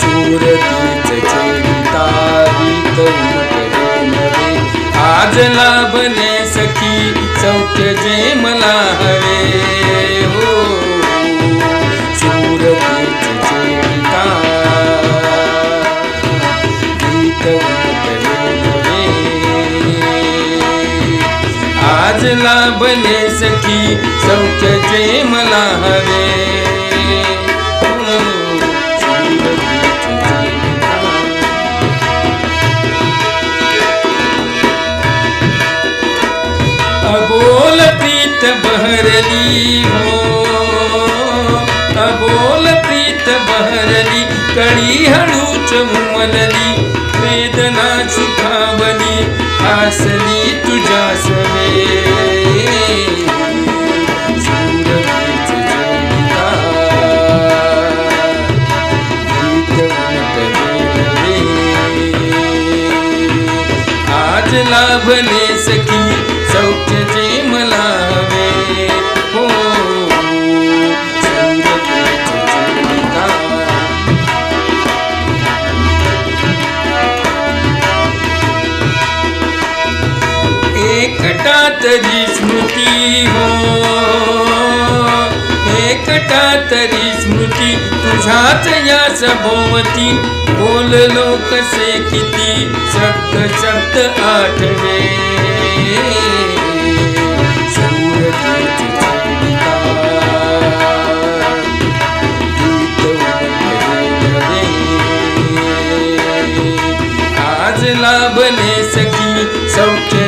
सुरतीच चेता आज लाभले सखी सौख्य जे मला हवे. हो. सुरतीच चिंता. गीत आज लाभले सखी सौख्य जे मला हवे. बहरली हो अबोल प्रीत बहरली कळी हळूच उमलली वेदना सुखावली आसली तुझ्या सवे सुरतीच चरिता, गीत उमटले लाभले सखी सौख्य तरी स्मृती हो. एकटा तरी स्मृती तुझ्याच या सभोवती बोललो से किती शब्द शब्द आठवे. सुरतीच आज लाभले सखी सौख्य